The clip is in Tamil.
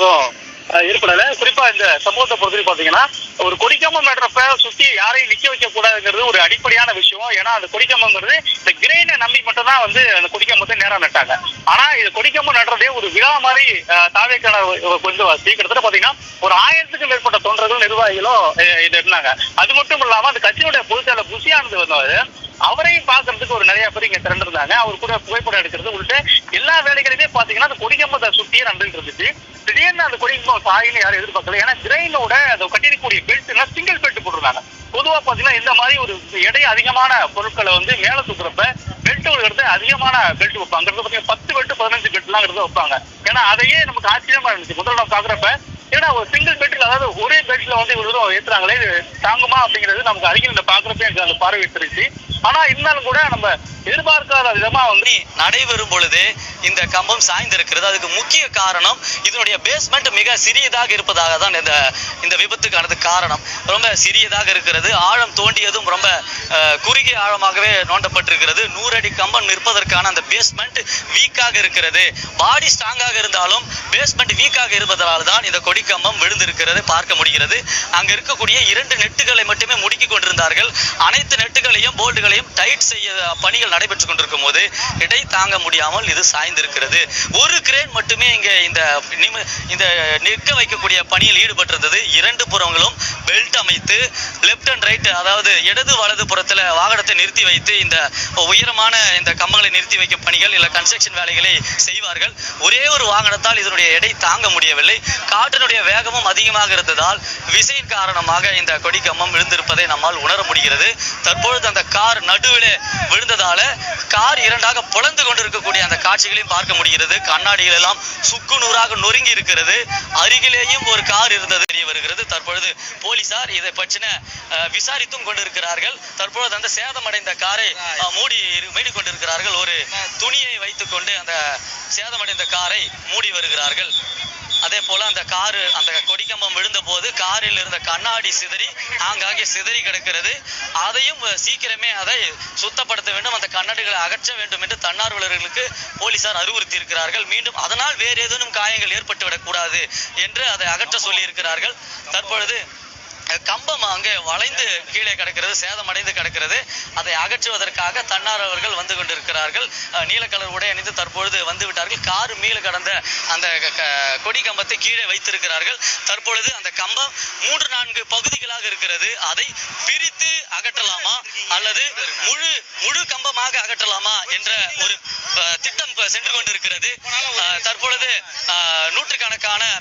எதுவும் ஏற்படல குறிப்பா இந்த சம்பவத்தை பொறுத்து பாத்தீங்கன்னா ஒரு கொடிக்கம்பம் நடுறப்ப சுத்தி யாரையும் நிக்க வைக்க கூடாதுங்கிறது ஒரு அடிப்படையான விஷயம். ஏன்னா அந்த கொடிக்கம்பங்கிறது இந்த கிரெயினை நம்பி மட்டும்தான் வந்து அந்த கொடிக்கம்பத்தை நேரம் நட்டாங்க ஆனா இது கொடிக்கம்பம் நடுறதே ஒரு விழா மாதிரி தாவேக்கான கொஞ்சம் சீக்கிரத்துல கிட்டத்தட்ட பாத்தீங்கன்னா ஒரு ஆயிரத்துக்கும் மேற்பட்ட தொண்டர்களும் நிர்வாகிகளும் இது இருந்தாங்க. அது மட்டும் இல்லாம அந்த கட்சியுடைய பொதுச்செயலர் புசியானது வந்தவர் அவரையும் பாக்குறதுக்கு ஒரு நிறைய பேர் இங்க திரண்டிருந்தாங்க. அவர் கூட புகைப்படம் எடுக்கிறது உள்ளிட்ட எல்லா வேலைகளையுமே பாத்தீங்கன்னா அந்த கொடிக்கம்பத்தை சுத்தியே நடந்துட்டு இருந்துச்சு. திடீர்னு அந்த கொடிக்கம்பம் சாயின்னு யாரும் எதிர்பார்க்கல. ஏன்னா கிரெயினோட அதை கட்டிடக்கூடிய பெல்ட் சிங்கிள் பெல்ட் போட்டிருந்தாங்க. பொதுவா பாத்தீங்கன்னா இந்த மாதிரி ஒரு எடை அதிகமான பொருட்களை வந்து மேல தூக்குறப்ப பெல்ட் எடுத்து அதிகமான பெல்ட் வைப்பாங்க. பாத்தீங்கன்னா பத்து பெல்ட் பதினஞ்சு பெல்ட் எல்லாம் எடுத்து வைப்பாங்க. ஏன்னா அதையே நமக்கு ஆச்சரியமா இருந்துச்சு. முதல்ல நம்ம பாக்குறப்ப ஏன்னா ஒரு சிங்கிள் பெல்ட் அதாவது ஒரே பெட்ல வந்து இவ்வளவு தூரம் ஏத்துறாங்களே இது தாங்குமா அப்படிங்கிறது நமக்கு அருகில் பாக்குறப்ப எனக்கு அந்த பார்வை தெரிஞ்சு ஆனா இருந்தாலும் கூட நம்ம எதிர்பார்க்காத விதமா வந்து நடைபெறும் பொழுது இந்த கம்பம் சாய்ந்திருக்கிறது. அதுக்கு முக்கிய காரணம் இதனுடைய பேஸ்மெண்ட் மிக சிறியதாக இருப்பதாக தான் இந்த இந்த விபத்துக்கானது காரணம். ரொம்ப சிறியதாக இருக்கிறது. ஆழம் தோண்டியதும் ரொம்ப குறுகிய ஆழமாகவே நோண்டப்பட்டிருக்கிறது. நூறு அடி கம்பம் நிற்பதற்கான அந்த பேஸ்மெண்ட் வீக்காக இருக்கிறது. பாடி ஸ்ட்ராங்காக இருந்தாலும் பேஸ்மெண்ட் வீக்காக இருப்பதனால தான் இந்த கொடி கம்பம் விழுந்திருக்கிறது. என்பதை பார்க்க முடிகிறது. அங்கு இருக்கக்கூடிய இரண்டு நெட்டுகளை மட்டுமே முடுக்கிக் கொண்டிருந்தார்கள். அனைத்து நெட்டுகளையும் போல்டுகளையும் டைட் செய்ய பணிகள் நடைபெற்றுக் கொண்டிருக்கும் போது இடை தாங்க முடியாமல் இது சாய்ந்திருக்கிறது. ஒரு கிரேன் மட்டுமே இங்கே இந்த இந்த நிற்க வைக்கக்கூடிய பணியில் ஈடுபட்டிருந்தது. இரண்டு புறங்களும் பெல்ட் அமைத்து லெஃப்ட் அண்ட் ரைட் அதாவது இடது வலது புறத்தில் வாகனத்தை நிறுத்தி வைத்து இந்த உயரமான இந்த கம்பங்களை நிறுத்தி வைக்கும் பணிகள் இல்லை கன்ஸ்ட்ரக்ஷன் வேலைகளை செய்வார்கள். ஒரே ஒரு வாகனத்தால் இதனுடைய எடை தாங்க முடியவில்லை. காற்றினுடைய வேகமும் அதிகமாக இருந்ததால் விசையின் காரணமாக இந்த கொடி கம்பம் விழுந்திருப்பதை நம்மால் உணர முடிகிறது. தற்பொழுது அந்த கார் நடுவிலே விழுந்ததால கார் இரண்டாக புலந்து கொண்டிருக்கக்கூடிய அந்த காட்சிகளையும் பார்க்க முடிகிறது. கண்ணாடிகள் எல்லாம் சுக்கு நூறாக நொறுங்கி இருக்கிறது. அருகிலேயும் ஒரு கார் இருந்தது. தெரிய வருகிறது. தற்பொழுது போலீசார் இதை பற்றின விசாரித்தும் கொண்டிருக்கிறார்கள். தற்பொழுது அந்த சேதமடைந்த காரை மூடி மூடி கொண்டிருக்கிறார்கள். ஒரு துணியை வைத்துக்கொண்டு அந்த சேதமடைந்த காரை மூடி வருகிறார்கள். அதே போல அந்த காரு அந்த கொடிக்கம்பம் விழுந்த போது காரில் இருந்த கண்ணாடி சிதறி ஆங்காங்கே சிதறி கிடக்கிறது. அதையும் சீக்கிரமே அதை சுத்தப்படுத்த வேண்டும். அந்த கண்ணாடிகளை அகற்ற வேண்டும் என்று தன்னார்வலர்களுக்கு போலீசார் அறிவுறுத்தி இருக்கிறார்கள் மீண்டும் அதனால் வேறு ஏதேனும் காயங்கள் ஏற்பட்டு விடக்கூடாது என்று அதை அகற்ற சொல்லி இருக்கிறார்கள் தற்பொழுது கம்பம் அங்கே வளைந்து கீழே கிடக்கிறது சேதமடைந்து கிடக்கிறது. அதை அகற்றுவதற்காக தன்னார்வர்கள் வந்து கொண்டிருக்கிறார்கள். நீல கலர் உடை அணிந்து தற்பொழுது வந்து விட்டார்கள். கார் மீள கடந்த அந்த கொடி கம்பத்தை கீழே வைத்திருக்கிறார்கள். தற்பொழுது அந்த கம்பம் மூன்று நான்கு பகுதிகளாக இருக்கிறது. அதை பிரித்து அகற்றலாமா அல்லது முழு முழு கம்பமாக அகற்றலாமா என்ற ஒரு திட்டம் சென்று கொண்டிருக்கிறது. தற்பொழுது நூற்றுக்கணக்கான